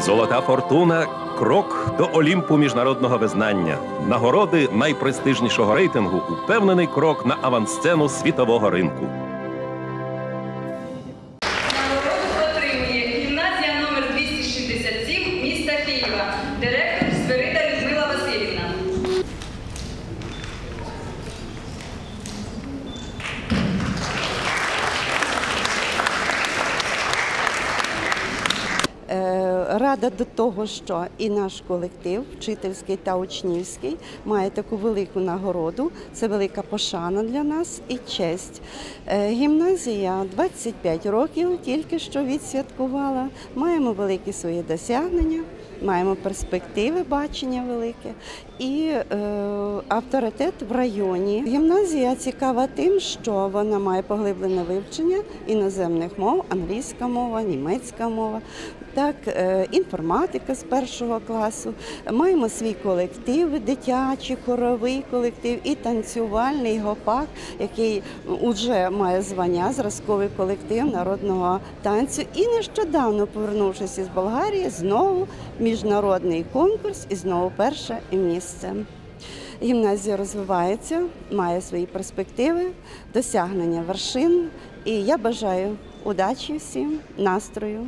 Золота фортуна крок до Олімпу міжнародного визнання. Нагороди найпрестижнішого рейтингу упевнений крок на авансцену світового ринку. Рада до того, що і наш колектив, вчительський та учнівський, має таку велику нагороду. Це велика пошана для нас і честь. Е, Гімназія 25 років тільки що відсвяткувала. Маємо великі свої досягнення, маємо перспективи, бачення велике і е, авторитет в районі. Гімназія цікава тим, що вона має поглиблене вивчення іноземних мов, англійська мова, німецька мова, так, е, інформатика з першого класу. Маємо свій колектив, дитячий, хоровий колектив і танцювальний гопак, який вже має звання зразковий колектив народного танцю. І нещодавно, повернувшись із Болгарії, знову міжнародний конкурс і знову перше місце. Гімназія розвивається, має свої перспективи, досягнення вершин. І я бажаю удачі всім, настрою.